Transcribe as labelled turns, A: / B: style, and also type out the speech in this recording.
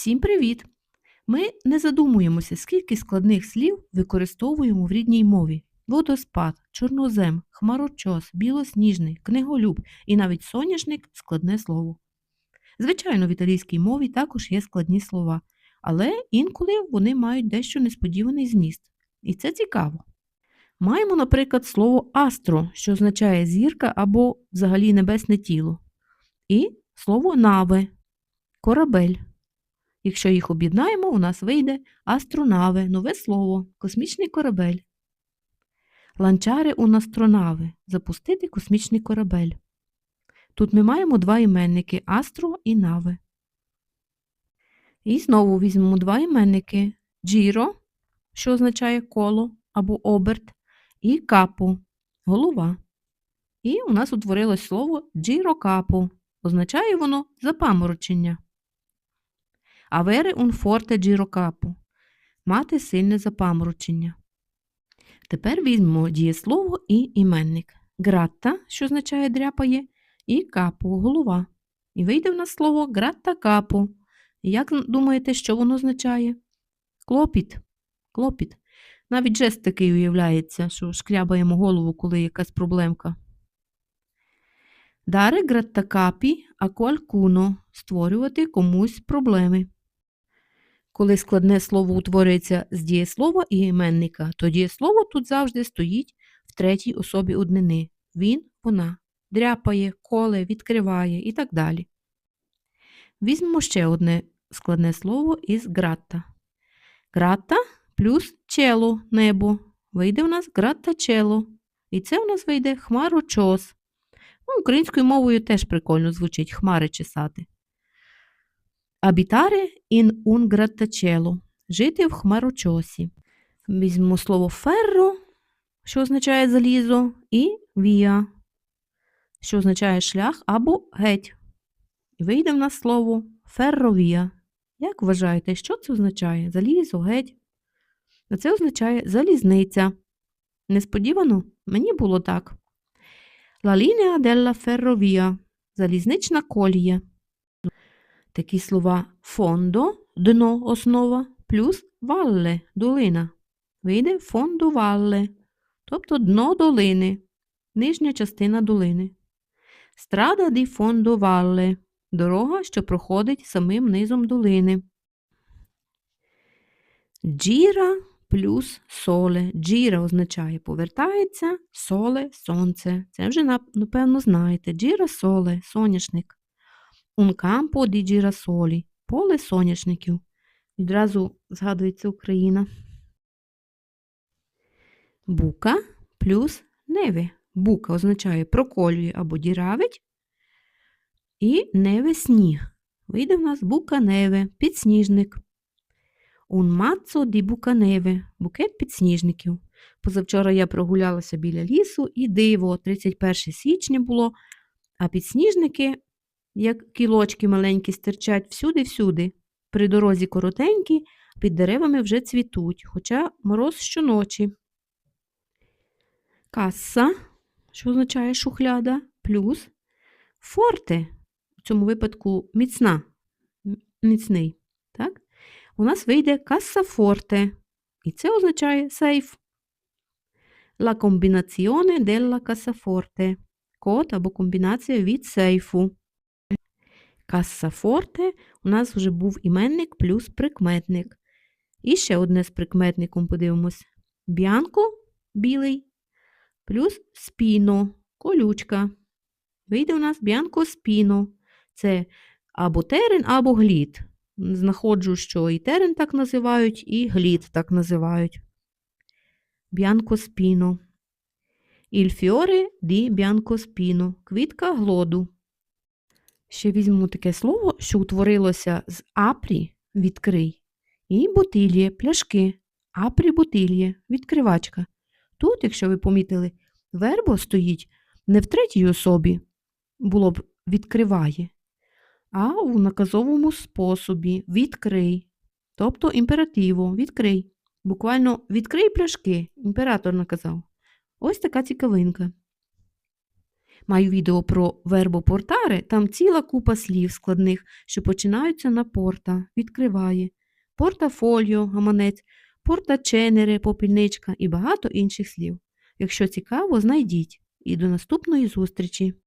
A: Всім привіт! Ми не задумуємося, скільки складних слів використовуємо в рідній мові. Водоспад, чорнозем, хмарочос, білосніжний, книголюб і навіть соняшник складне слово. Звичайно, в італійській мові також є складні слова, але інколи вони мають дещо несподіваний зміст. І це цікаво. Маємо, наприклад, слово астро, що означає зірка або взагалі небесне тіло, і слово наве корабель. Якщо їх об'єднаємо, у нас вийде астронаве, нове слово, космічний корабель. Ланчари у настронави запустити космічний корабель. Тут ми маємо два іменники астро і наве. І знову візьмемо два іменники джіро, що означає коло або оберт, і капо голова. І у нас утворилось слово джіро-капо. Означає воно запаморочення. Авери un forte girocapo – мати сильне запаморочення. Тепер візьмемо дієслово і іменник. Гратта, що означає дряпає, і капо голова. І вийде в нас слово гратта капо. Як думаєте, що воно означає? Клопіт. Клопіт. Навіть жест такий уявляється, що шкрябаємо голову, коли якась проблемка. Даре граттакапі а qualcuno – створювати комусь проблеми. Коли складне слово утворюється з дієслова і іменника, то дієслово тут завжди стоїть в третій особі однини. Він, вона, дряпає, коле, відкриває і так далі. Візьмемо ще одне складне слово із гратта. Гратта плюс чело небо. Вийде у нас гратта чело. І це у нас вийде хмарочос. Ну, Українською мовою теж прикольно звучить хмари чесати. Абітаре ін grattacielo – жити в хмарочосі. Візьмемо слово ферро, що означає залізо, і віа, що означає шлях або геть. І вийде в нас слово ферровія. Як вважаєте, що це означає? Залізо, геть? А це означає залізниця. Несподівано мені було так. La linea della ferrovia – залізнична колія. Такі слова фондо дно основа плюс валле долина. Вийде фондо валле, тобто дно долини, нижня частина долини. Страда ді фондо валле дорога, що проходить самим низом долини. Джіра плюс соле. Джіра означає повертається, соле сонце. Це вже, напевно, знаєте. Джіра соле соняшник. Un campo di girasoli – поле соняшників. Відразу згадується Україна. Бука плюс неве. Бука означає проколює або діравить. І неве сніг. Вийде в нас бука неве, підсніжник. Un mazzo di bucaneve – букет підсніжників. Позавчора я прогулялася біля лісу і диво, 31 січня було, а підсніжники як кілочки маленькі стирчать всюди-всюди. При дорозі коротенькі, під деревами вже цвітуть, хоча мороз щоночі. Касса, що означає шухляда, плюс форте, в цьому випадку міцна, міцний. Так? У нас вийде каса форте, і це означає сейф. La combinazione della cassaforte – код або комбінація від сейфу. Кассафорте у нас вже був іменник плюс прикметник. І ще одне з прикметником подивимось. Б'янко білий, плюс спіно, колючка. Вийде у нас б'янко спіно. Це або терен, або глід. Знаходжу, що і терен так називають, і глід так називають. Б'янко спіно. Fiore di bianco spino. Квітка глоду. Ще візьмемо таке слово, що утворилося з апрі відкрий, і бутилє пляшки, апрі бутилє відкривачка. Тут, якщо ви помітили, вербо стоїть не в третій особі, було б відкриває, а у наказовому способі відкрий, тобто імперативо відкрий. Буквально відкрий пляшки, імператор наказав. Ось така цікавинка. Маю відео про вербопортари, там ціла купа слів складних, що починаються на порта, відкриває, портафоліо, гаманець, портаченере, попільничка і багато інших слів. Якщо цікаво, знайдіть. І до наступної зустрічі!